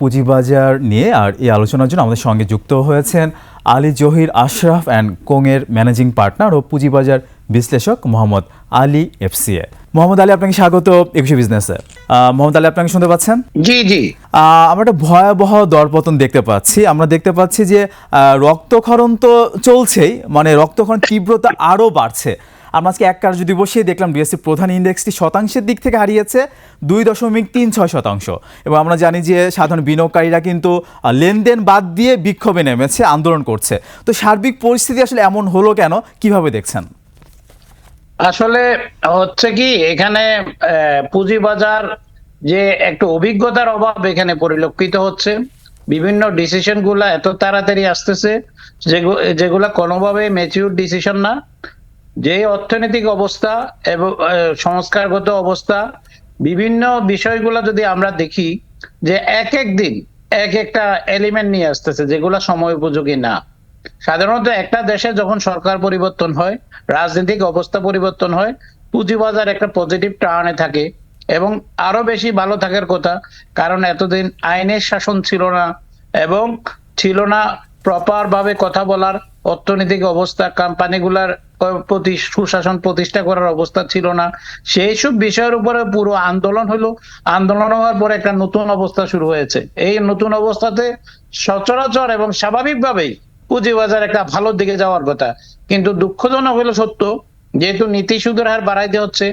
পুঁজিবাজার নিয়ে আর এই আলোচনার জন্য আমাদের সঙ্গে যুক্ত হয়েছেন আলী জহির আশরাফ অ্যান্ড কোংয়ের ম্যানেজিং পার্টনার ও পুঁজিবাজার বিশ্লেষক মোহাম্মদ আলী এফসিএ। মোহাম্মদ আলী আপনাকে স্বাগত একুশে বিজনেসে মোহাম্মদ আলী আপনাকে শুনতে পাচ্ছেন? জি জি। আমরা একটা ভয়াবহ দরপতন দেখতে পাচ্ছি। আমরা দেখতে পাচ্ছি যে রক্তক্ষরণ তো চলছেই মানে রক্তক্ষরণ তীব্রতা আরও বাড়ছে। আমরা আজকে এক যদি বসিয়ে দেখলাম বিএসসি প্রধান ইন্ডেক্সটি শতাংশের দিক থেকে হারিয়েছে দুই দশমিক তিন ছয় শতাংশ। এবং আমরা জানি যে সাধারণ বিনিয়োগকারীরা কিন্তু লেনদেন বাদ দিয়ে বিক্ষোভে নেমেছে, আন্দোলন করছে। তো সার্বিক পরিস্থিতি আসলে এমন হলো কেন? কীভাবে দেখছেন? আসলে হচ্ছে কি, এখানে পুঁজিবাজার যে একটু অভিজ্ঞতার অভাব এখানে পরিলক্ষিত হচ্ছে। বিভিন্ন ডিসিশনগুলা এত তাড়াতাড়ি আসতেছে, যেগু- যেগুলা কোনোভাবে ম্যাচিউর ডিসিশন না। যে অর্থনৈতিক অবস্থা এবং সংস্কারগত অবস্থা, বিভিন্ন বিষয়গুলো যদি আমরা দেখি, যে এক এক দিন এক একটা এলিমেন্ট নিয়ে আসতেছে, যেগুলো সময় উপযোগী না। সাধারণত একটা দেশে যখন সরকার পরিবর্তন হয়, রাজনৈতিক অবস্থা পরিবর্তন হয়, পুঁজিবাজার একটা পজিটিভ টার্নে থাকে এবং আরও বেশি ভালো থাকার কথা, কারণ এতদিন আইনের শাসন ছিল না এবং ছিল না প্রপার ভাবে কথা বলার অর্থনৈতিক অবস্থা কোম্পানিগুলার প্রতি সুশাসন প্রতিষ্ঠা করার অবস্থা ছিল না। সেই সব বিষয়ের উপরে পুরো আন্দোলন হলো। আন্দোলন হওয়ার পরে একটা নতুন অবস্থা শুরু হয়েছে। এই নতুন অবস্থাতে সচরাচর এবং স্বাভাবিকভাবেই পুঁজিবাজার একটা ভালো দিকে যাওয়ার কথা। কিন্তু দুঃখজনক হলো সত্য, যেহেতু নীতি সুদের হার বাড়াইতে হচ্ছে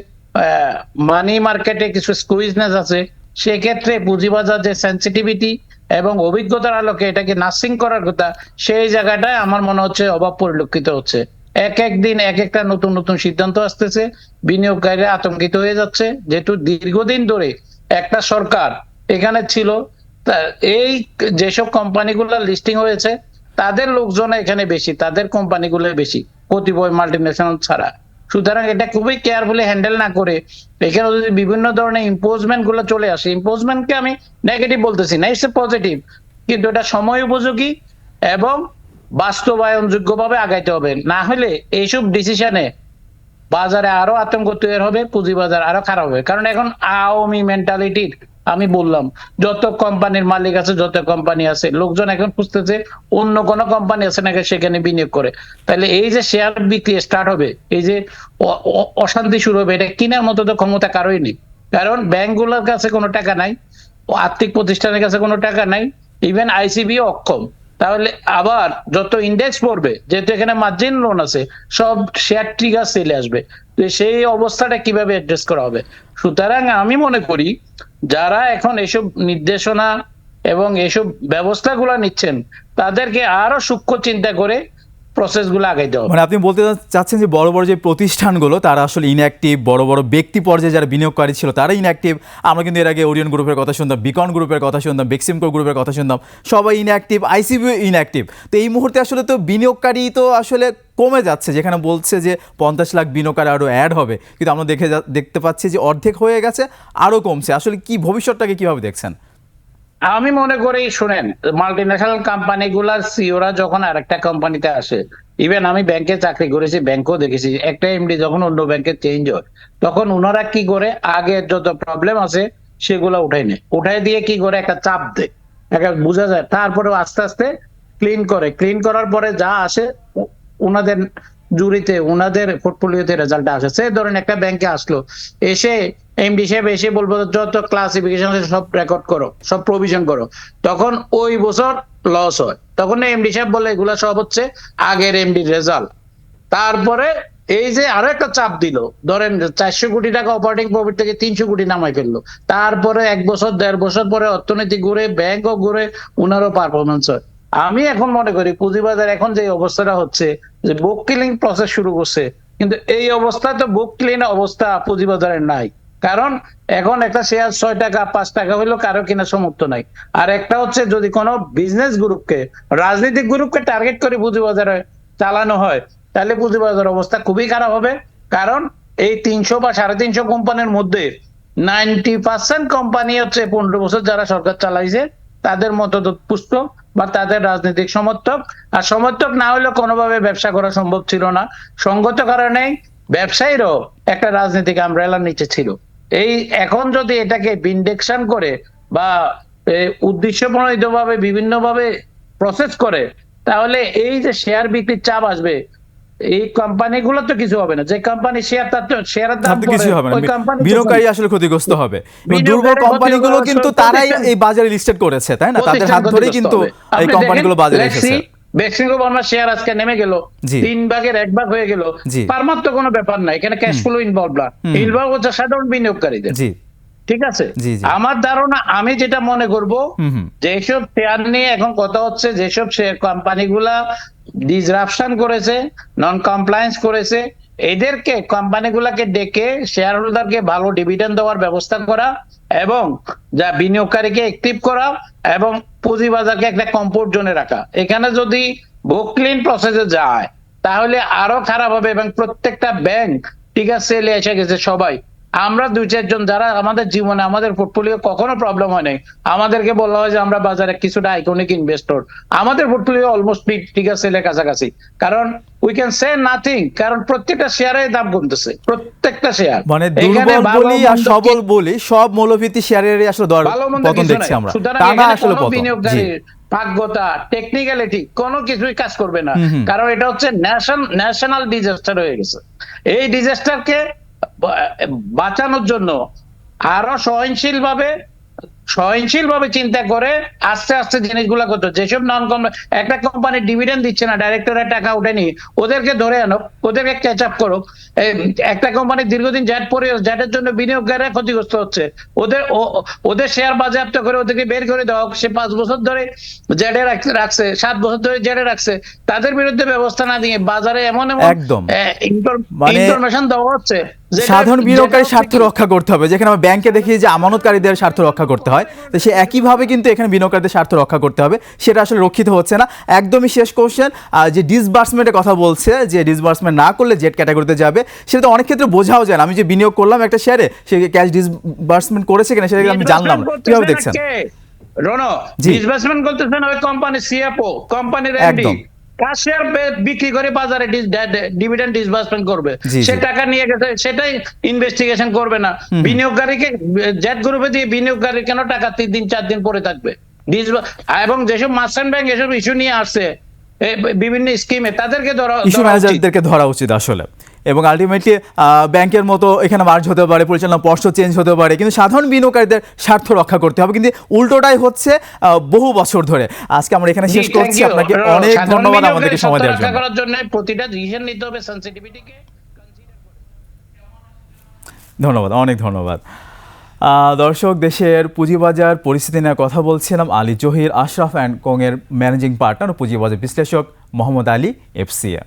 মানি মার্কেটে কিছু স্কুইজনেস আছে, সেক্ষেত্রে পুঁজিবাজার যে সেন্সিটিভিটি এবং অভিজ্ঞতার আলোকে এটাকে নার্সিং করার কথা, সেই জায়গাটায় আমার মনে হচ্ছে অভাব পরিলক্ষিত হচ্ছে। এক এক দিন এক একটা নতুন নতুন সিদ্ধান্ত আসতেছে, বিনিয়োগকারীরা আতঙ্কিত হয়ে যাচ্ছে, যেহেতু দীর্ঘদিন ধরে একটা সরকার এখানে ছিল এই যেসব কোম্পানিগুলো লিস্টিং হয়েছে, তাদের লোকজন এখানে বেশি, তাদের কোম্পানিগুলো বেশি, কতিপয় মাল্টিনেশনাল ছাড়া। সুতরাং এটা খুবই কেয়ারফুলি হ্যান্ডেল না করে এখানে যদি বিভিন্ন ধরনের ইম্পোজমেন্টগুলো চলে আসে ইম্পোজমেন্টকে আমি নেগেটিভ বলতেছি না ইটস পজিটিভ কিন্তু এটা সময় উপযোগী এবং বাস্তবায়নযোগ্য ভাবে আগাইতে হবে। না হলে এইসব ডিসিশনে বাজারে আরও আতঙ্ক তৈরি হবে, পুঁজিবাজার আরও খারাপ হবে। কারণ এখন আওয়ামী মেন্টালিটির আমি বললাম, যত কোম্পানির মালিক আছে, যত কোম্পানি আছে, লোকজন এখন খুঁজতেছে অন্য কোন কোম্পানি আছে নাকি সেখানে বিনিয়োগ করে। তাহলে এই যে শেয়ার বিক্রি স্টার্ট হবে, এই যে অশান্তি শুরু হবে, এটা কেনার মতো তো ক্ষমতা কারোই নেই। কারণ ব্যাংকগুলোর কাছে কোনো টাকা নাই, আর্থিক প্রতিষ্ঠানের কাছে কোনো টাকা নাই ইভেন আইসিবি অক্ষম। তাহলে আবার যত ইন্ডেক্স পড়বে, যেহেতু এখানে মার্জিন লোন আছে, সব শেয়ার ট্রিগার সেলে আসবে। সেই অবস্থাটা কীভাবে অ্যাড্রেস করা হবে? সুতরাং আমি মনে করি, যারা এখন এসব নির্দেশনা এবং এসব ব্যবস্থাগুলো নিচ্ছেন, তাদেরকে আরও সূক্ষ্ম চিন্তা করে প্রসেসগুলো আগাইতে হবে। মানে আপনি বলতে চাচ্ছেন যে বড় বড় যে প্রতিষ্ঠানগুলো, তারা আসলে ইনঅ্যাক্টিভ বড় বড় ব্যক্তি পর্যায়ে যারা বিনিয়োগকারী ছিল, তারা ইনঅ্যাক্টিভ আমরা কিন্তু এর আগে ওরিয়ন গ্রুপের কথা শুনতাম বিকন গ্রুপের কথা শুনতাম বেক্সিমকো গ্রুপের কথা শুনতাম, সবাই ইনঅ্যাক্টিভ আইসিবিও ইনঅ্যাক্টিভ তো এই মুহূর্তে আসলে তো বিনিয়োগকারী তো আসলে কমে যাচ্ছে, যেখানে বলছে যে পঞ্চাশ লাখ বিনিয়োগকারী আরও অ্যাড হবে। কিন্তু আমরা দেখে দেখতে পাচ্ছি যে অর্ধেক হয়ে গেছে, আরও কমছে। আসলে কি ভবিষ্যৎটাকে কীভাবে দেখছেন? আমি মনে করি, শুনেন মাল্টি ন্যাশনাল কোম্পানি গুলার সিওরা যখন আরেকটা কোম্পানিতে আসে ইভেন আমি ব্যাংকে চাকরি করেছি, ব্যাংকেও দেখেছি, একটা এমডি যখন অন্য ব্যাংকে চেঞ্জ হয়, তখন ওনারা কি করে, আগে যত প্রবলেম আছে, সেগুলো উঠাই নেয়। উঠাই দিয়ে কি করে, একটা চাপ দেয়। একটা বোঝা যায় তারপরে আস্তে আস্তে ক্লিন করে। ক্লিন করার পরে যা আসে ওনাদের জুরিতে ওনাদের পোর্টফোলিওতে রেজাল্ট আসে। সে ধরেন একটা ব্যাংকে আসলো, এসে এমডি সাহেব এসে বলব, যত ক্লাসিফিকেশন সব রেকর্ড করো, সব প্রভিশন করো। তখন ওই বছর লস হয়। তখন এমডি সাহেব বলে, এগুলা সব হচ্ছে আগের এমডি রেজাল্ট তারপরে এই যে আরও একটা চাপ দিল, ধরেন চারশো কোটি টাকা অপারেটিং প্রফিট থেকে তিনশো কোটি নামাই ফেলল। তারপরে এক বছর, দেড় বছর পরে অর্থনীতি ঘুরে ব্যাংকও ঘুরে, উনারও পারফরমেন্স হয়। আমি এখন মনে করি পুঁজিবাজার এখন যে অবস্থাটা হচ্ছে, যে বুক কিলিং প্রসেস শুরু করছে, কিন্তু এই অবস্থায় তো বুক ক্লিন অবস্থা পুঁজিবাজারের নাই। কারণ এখন একটা শেয়ার ছয় টাকা, পাঁচ টাকা হইলেও কারও কিনা সমর্থ নাই। আর একটা হচ্ছে যদি কোনো বিজনেস গ্রুপকে রাজনৈতিক গ্রুপকে টার্গেট করে পুঁজিবাজারে চালানো হয়, তাহলে পুঁজিবাজার অবস্থা খুবই খারাপ হবে। কারণ এই তিনশো বা সাড়ে তিনশো কোম্পানির মধ্যে নাইনটি পার্সেন্ট কোম্পানি হচ্ছে পনেরো বছর যারা সরকার চালাইছে, তাদের মতো পুষ্ট। বা তাদের রাজনৈতিক সমর্থক। আর সমর্থক না হলে কোনোভাবে ব্যবসা করা সম্ভব ছিল না। সঙ্গত কারণে ব্যবসায়ীরও একটা রাজনৈতিক আমব্রেলার নিচে ছিল। এই এখন যদি এটাকে বিন্ডেকশন করে বা উদ্দেশ্য প্রণোদিত ভাবে বিভিন্নভাবে প্রসেস করে, তাহলে এই যে শেয়ার বিক্রির চাপ আসবে এই কোম্পানিগুলো তো কিছু হবে না। যে কোম্পানি শেয়ার তার শেয়ারের দাম কিছু হবে না। বিনিয়োগকারী আসলে ক্ষতিগ্রস্ত হবে। দুর্বল কোম্পানিগুলো কিন্তু তারাই এই বাজারে লিস্টেড করেছে তাই না? তাদের হাত ধরেই কিন্তু। এই কোম্পানিগুলো বাজারে এসেছে। বেক্সিমকো শেয়ার আজকে নেমে গেল। তিন ভাগের এক ভাগ হয়ে গেল। তো কোনো ব্যাপার না এখানে ক্যাশ ফ্লো ইনভলভ না। ইনভলভ হচ্ছে সাধারণ বিনিয়োগকারীদের। ঠিক আছে। আমার ধারণা আমি যেটা মনে করব যেসব শেয়ার নিয়ে এখন কথা হচ্ছে যেসব শেয়ার কোম্পানিগুলা ডিসরাপশন করেছে নন কমপ্লায়েন্স করেছে এদেরকে কোম্পানিগুলাকে ডেকে শেয়ার হোল্ডারকে ভালো ডিভিডেন্ড দেওয়ার ব্যবস্থা করা এবং যা বিনিয়োগকারীকে অ্যাক্টিভ করা এবং পুঁজিবাজারকে একটা কমফোর্ট জোনে রাখা। এখানে যদি বুক ক্লিন প্রসেসে যায় তাহলে আরও খারাপ হবে এবং প্রত্যেকটা ব্যাংক ঠিক আছে এসে গেছে সবাই। আমরা দুই চারজন যারা আমাদের জীবনে আমাদের পোর্টফোলিও কখনো প্রবলেম হয় নাই। আমাদেরকে বলা হয় যে আমরা বাজারে কিছুটা আইকনিক ইনভেস্টর আমাদের পোর্টফোলিও অলমোস্ট আছে এর কাছাকাছি। কারণ উই ক্যান সে নাথিং কারণ প্রত্যেকটা শেয়ারের দাম কমতেছে। প্রত্যেকটা শেয়ার মানে দুর্বল বলি আর সবল বলি সব মৌলভিত্তি শেয়ারেরই আসলে দর পতন দেখছি আমরা। টানা আসলে পতন। ভাগ্যতা টেকনিক্যালিটি কোনো কিছুই কাজ করবে না। কারণ এটা হচ্ছে ন্যাশন ন্যাশনাল ডিজাস্টার হয়ে গেছে। এই ডিজাস্টারকে বাঁচানোর জন্য আরও সহনশীল ভাবে সহনশীল ভাবে চিন্তা করে আস্তে আস্তে জিনিসগুলো করতে যেসব নন কম একটা কোম্পানি ডিভিডেন্ড দিচ্ছে না ডাইরেক্টরের টাকা উঠেনি ওদেরকে ধরে আনো ওদেরকে ক্যাচ আপ করো একটা কোম্পানি দীর্ঘদিন জ্যাট পরে জ্যাটের জন্য বিনিয়োগকারীরা ক্ষতিগ্রস্ত হচ্ছে। ওদের ওদের শেয়ার বাজেয়াপ্ত করে ওদেরকে বের করে দেওয়া হোক। সে পাঁচ বছর ধরে জেডে রাখছে সাত বছর ধরে জেডে রাখছে। তাদের বিরুদ্ধে ব্যবস্থা না দিয়ে বাজারে এমন এমন একদম। মানে ইনফরমেশন দেওয়া হচ্ছে। সাধারণ বিনিয়োগকারী স্বার্থ রক্ষা করতে হবে। যেখানে আমরা ব্যাংকে দেখি যে আমানতকারীদের স্বার্থ রক্ষা করতে হয় তো সে একইভাবে কিন্তু এখানে বিনিয়োগকারীদের স্বার্থ রক্ষা করতে হবে। সেটা আসলে রক্ষিত হচ্ছে না। একদমই শেষ কোশ্চেন যে ডিসবার্সমেন্টের কথা বলছে যে ডিসবার্সমেন্ট না করলে জেড ক্যাটাগরিতে যাবে সেটা তো অনেক ক্ষেত্রে বোঝাও যায় না। আমি যে বিনিয়োগ করলাম একটা শেয়ারে সে ক্যাশ ডিসবার্সমেন্ট করেছে কিনা সেটা আমি জানলাম না। কীভাবে দেখছেন? রনো ডিসবার্সমেন্ট করতেছেন ওই কোম্পানি সিএফও কোম্পানির এমডি একদম। শেয়ার বিক্রি করে বাজারে ডিভিডেন্ড ডিসবার্সমেন্ট করবে। সে টাকা নিয়ে গেছে সেটাই ইনভেস্টিগেশন করবে না। বিনিয়োগকারীকে জেট গ্রুপে দিয়ে বিনিয়োগকারী কেন টাকা তিন দিন চার দিন পরে থাকবে? এবং যেসব মার্চেন্ট ব্যাংক এসব ইস্যু নিয়ে আসছে বিভিন্ন স্কিমে তাদেরকে ধরা ধরা উচিত আসলে। এবং আলটিমেটলি ব্যাংকের মতো এখানে মার্জ হতে পারে পরিচালনা পর্ষদ চেঞ্জ হতে পারে। কিন্তু সাধারণ বিনিয়োগকারীদের স্বার্থ রক্ষা করতে হবে। কিন্তু উল্টোটাই হচ্ছে বহু বছর ধরে। আজকে আমরা এখানে শেষ করছি। আপনাকে অনেক ধন্যবাদ আমাদেরকে সময় দেওয়ার জন্য। প্রতিটা ডিসিশন নিতে হবে সেন্সিটিভিটিকে ধন্যবাদ অনেক ধন্যবাদ। দর্শক দেশের পুঁজিবাজার পরিস্থিতি নিয়ে কথা বলছিলাম আলী জহির আশরাফ অ্যান্ড কোংয়ের ম্যানেজিং পার্টনার ও পুঁজিবাজার বিশ্লেষক মোহাম্মদ আলী এফসিএ